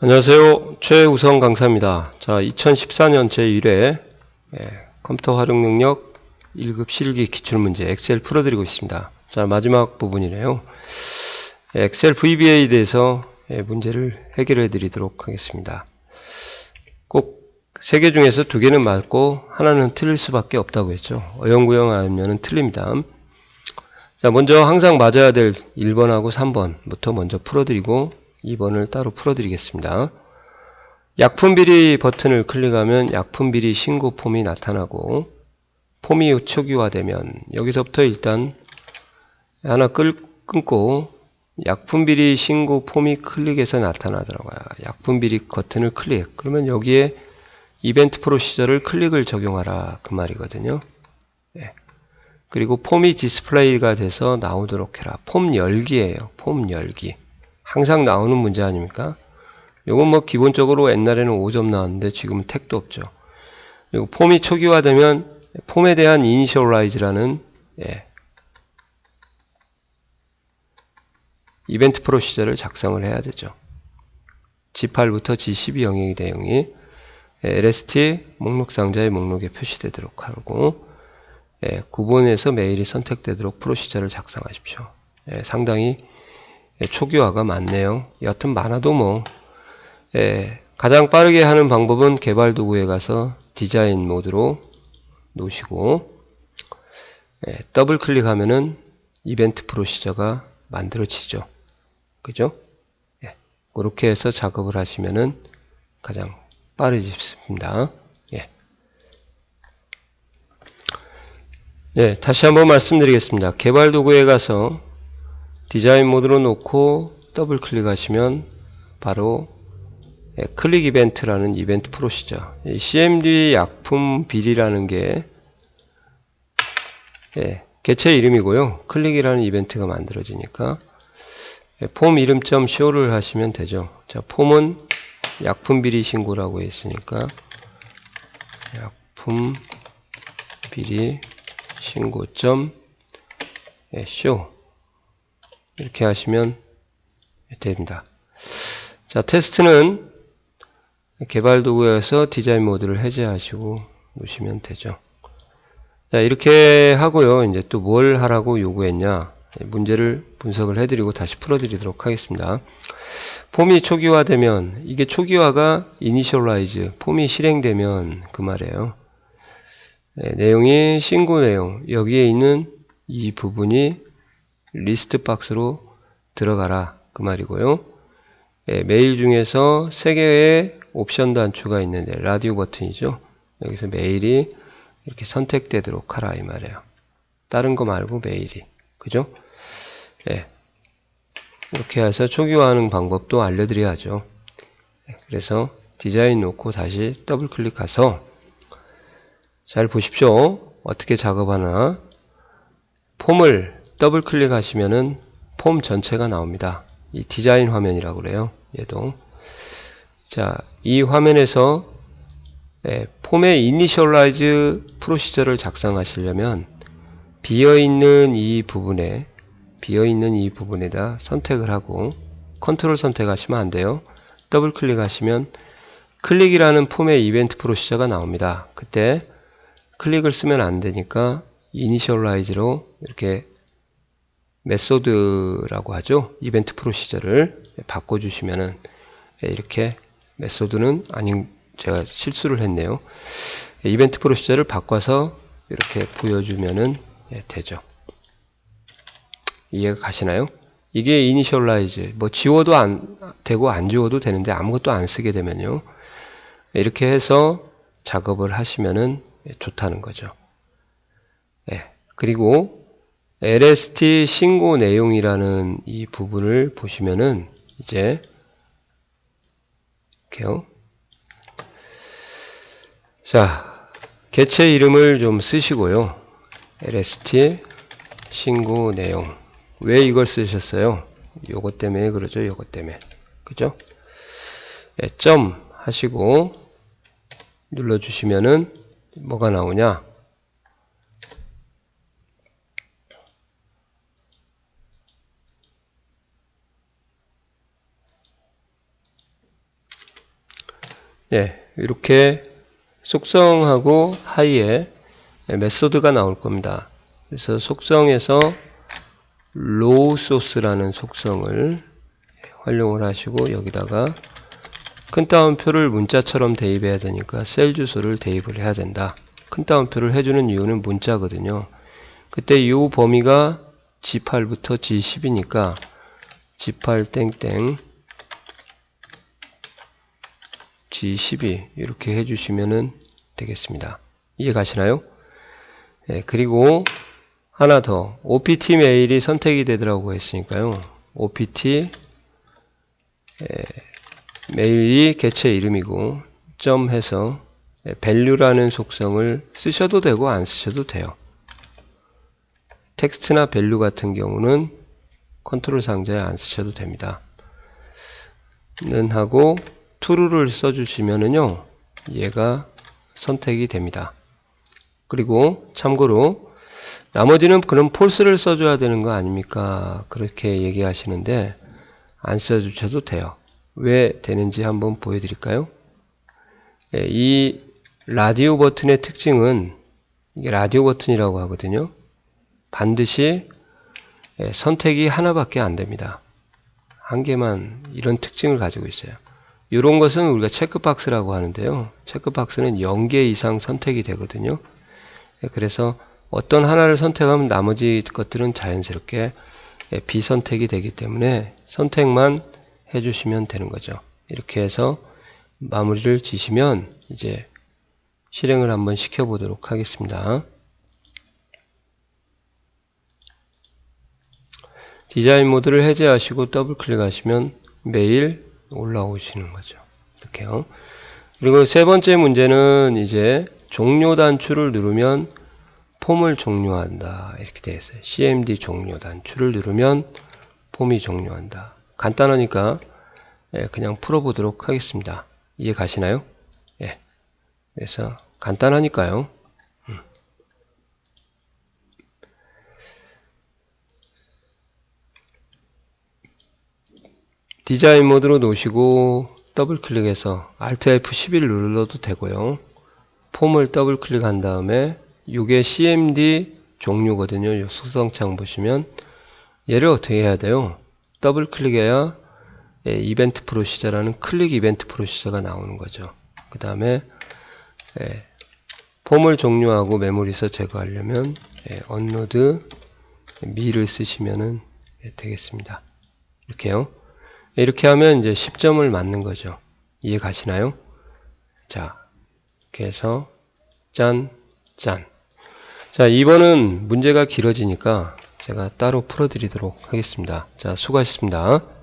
안녕하세요. 최우성 강사입니다. 자, 2014년 제1회 예, 컴퓨터 활용 능력 1급 실기 기출문제 엑셀 풀어드리고 있습니다. 자, 마지막 부분이네요. 예, 엑셀 VBA에 대해서 예, 문제를 해결해 드리도록 하겠습니다. 꼭세개 중에서 두 개는 맞고 하나는 틀릴 수밖에 없다고 했죠. 어영구영 하면 틀립니다. 자, 먼저 항상 맞아야 될 1번하고 3번부터 먼저 풀어드리고 2번을 따로 풀어드리겠습니다. 약품 비리 버튼을 클릭하면 약품 비리 신고 폼이 나타나고 폼이 초기화되면 여기서부터 일단 하나 끌, 끊고 약품 비리 신고 폼이 클릭해서 나타나더라고요. 약품 비리 버튼을 클릭. 그러면 여기에 이벤트 프로시저를 클릭을 적용하라 그 말이거든요. 예. 그리고 폼이 디스플레이가 돼서 나오도록 해라. 폼 열기예요. 폼 열기. 항상 나오는 문제 아닙니까? 요건 뭐 기본적으로 옛날에는 5점 나왔는데 지금은 택도 없죠. 그리고 폼이 초기화되면 폼에 대한 이니셜라이즈라는 예, 이벤트 프로시저를 작성을 해야 되죠. G8부터 G12 영역이 대용이 LST 목록 상자의 목록에 표시되도록 하고 예, 구본에서 메일이 선택되도록 프로시저를 작성하십시오. 예, 상당히 예, 초기화가 많네요. 여튼 많아도 뭐 예, 가장 빠르게 하는 방법은 개발 도구에 가서 디자인 모드로 놓으시고 예, 더블 클릭하면은 이벤트 프로시저가 만들어지죠. 그죠? 예, 그렇게 해서 작업을 하시면은 가장 빠르집습니다. 예. 예, 다시 한번 말씀드리겠습니다. 개발 도구에 가서 디자인 모드로 놓고 더블 클릭하시면 바로 예, 클릭 이벤트라는 이벤트 프로시저 CMD 약품 비리라는 게 예, 개체 이름이고요. 클릭이라는 이벤트가 만들어지니까 예, 폼 이름점 쇼를 하시면 되죠. 자, 폼은 약품 비리 신고라고 했으니까 약품 비리 신고점 예, 쇼 이렇게 하시면 됩니다. 자, 테스트는 개발 도구에서 디자인 모드를 해제하시고 놓으시면 되죠. 자, 이렇게 하고요. 이제 또 뭘 하라고 요구했냐. 문제를 분석을 해드리고 다시 풀어드리도록 하겠습니다. 폼이 초기화되면, 이게 초기화가 이니셜라이즈, 폼이 실행되면 그 말이에요. 네, 내용이 신고 내용, 여기에 있는 이 부분이 리스트 박스로 들어가라 그 말이고요. 예, 메일 중에서 세 개의 옵션 단추가 있는데 라디오 버튼이죠. 여기서 메일이 이렇게 선택되도록 하라 이 말이에요. 다른 거 말고 메일이 그죠? 예. 이렇게 해서 초기화하는 방법도 알려드려야죠. 예, 그래서 디자인 놓고 다시 더블 클릭해서 잘 보십시오. 어떻게 작업하나 폼을 더블 클릭하시면은 폼 전체가 나옵니다. 이 디자인 화면이라고 그래요. 얘도. 자, 이 화면에서 예, 폼의 이니셜라이즈 프로시저를 작성하시려면 비어있는 이 부분에 비어있는 이 부분에다 선택을 하고 컨트롤 선택하시면 안 돼요. 더블 클릭하시면 클릭이라는 폼의 이벤트 프로시저가 나옵니다. 그때 클릭을 쓰면 안 되니까 이니셜라이즈로 이렇게 메소드라고 하죠. 이벤트 프로시저를 바꿔주시면은 이렇게 메소드는 아닌 제가 실수를 했네요. 이벤트 프로시저를 바꿔서 이렇게 보여주면은 되죠. 이해가 가시나요? 이게 이니셜라이즈 뭐 지워도 안 되고 안 지워도 되는데 아무것도 안 쓰게 되면요. 이렇게 해서 작업을 하시면은 좋다는 거죠. 예. 그리고 LST 신고 내용이라는 이 부분을 보시면은 이제 이렇게요. 자, 개체 이름을 좀 쓰시고요. LST 신고 내용. 왜 이걸 쓰셨어요? 요것 때문에 그러죠. 요것 때문에. 그죠? 예, 점 하시고 눌러 주시면은 뭐가 나오냐? 예, 이렇게 속성하고 하이에 메소드가 나올 겁니다. 그래서 속성에서 로우 소스라는 속성을 활용을 하시고 여기다가 큰 따옴표를 문자처럼 대입해야 되니까 셀 주소를 대입을 해야 된다. 큰 따옴표를 해주는 이유는 문자거든요. 그때 이 범위가 G8부터 G10이니까 G8 땡땡 G12 이렇게 해주시면 되겠습니다. 이해 가시나요? 네, 그리고 하나 더 OPT 메일이 선택이 되더라고 했으니까요. OPT 에, 메일이 개체 이름이고 점 해서 value라는 속성을 쓰셔도 되고 안 쓰셔도 돼요. 텍스트나 value 같은 경우는 컨트롤 상자에 안 쓰셔도 됩니다. 는 하고 true를 써주시면은요 얘가 선택이 됩니다. 그리고 참고로 나머지는 그럼 false를 써줘야 되는 거 아닙니까? 그렇게 얘기하시는데 안 써주셔도 돼요. 왜 되는지 한번 보여드릴까요? 예, 이 라디오 버튼의 특징은 이게 라디오 버튼이라고 하거든요. 반드시 예, 선택이 하나밖에 안 됩니다. 한 개만 이런 특징을 가지고 있어요. 이런 것은 우리가 체크박스라고 하는데요. 체크박스는 0개 이상 선택이 되거든요. 예, 그래서 어떤 하나를 선택하면 나머지 것들은 자연스럽게 예, 비선택이 되기 때문에 선택만 해주시면 되는 거죠. 이렇게 해서 마무리를 지시면 이제 실행을 한번 시켜보도록 하겠습니다. 디자인 모드를 해제하시고 더블 클릭하시면 매일 올라오시는 거죠. 이렇게요. 그리고 세 번째 문제는 이제 종료 단추를 누르면 폼을 종료한다. 이렇게 되어 있어요. CMD 종료 단추를 누르면 폼이 종료한다. 간단하니까 예, 그냥 풀어보도록 하겠습니다. 이해 가시나요? 예. 그래서 간단하니까요. 디자인 모드로 놓으시고 더블 클릭해서 Alt F11 눌러도 되고요. 폼을 더블 클릭한 다음에 이게 CMD 종류거든요. 이 수성창 보시면 얘를 어떻게 해야 돼요? 더블 클릭해야 예, 이벤트 프로시저라는 클릭 이벤트 프로시저가 나오는 거죠. 그 다음에 예, 폼을 종료하고 메모리에서 제거하려면 예, 언로드 미를 쓰시면 되겠습니다. 이렇게요. 이렇게 하면 이제 10점을 맞는 거죠. 이해 가시나요? 자, 이렇게 해서 짠, 짠. 자, 2번은 문제가 길어지니까 제가 따로 풀어드리도록 하겠습니다. 자, 수고하셨습니다.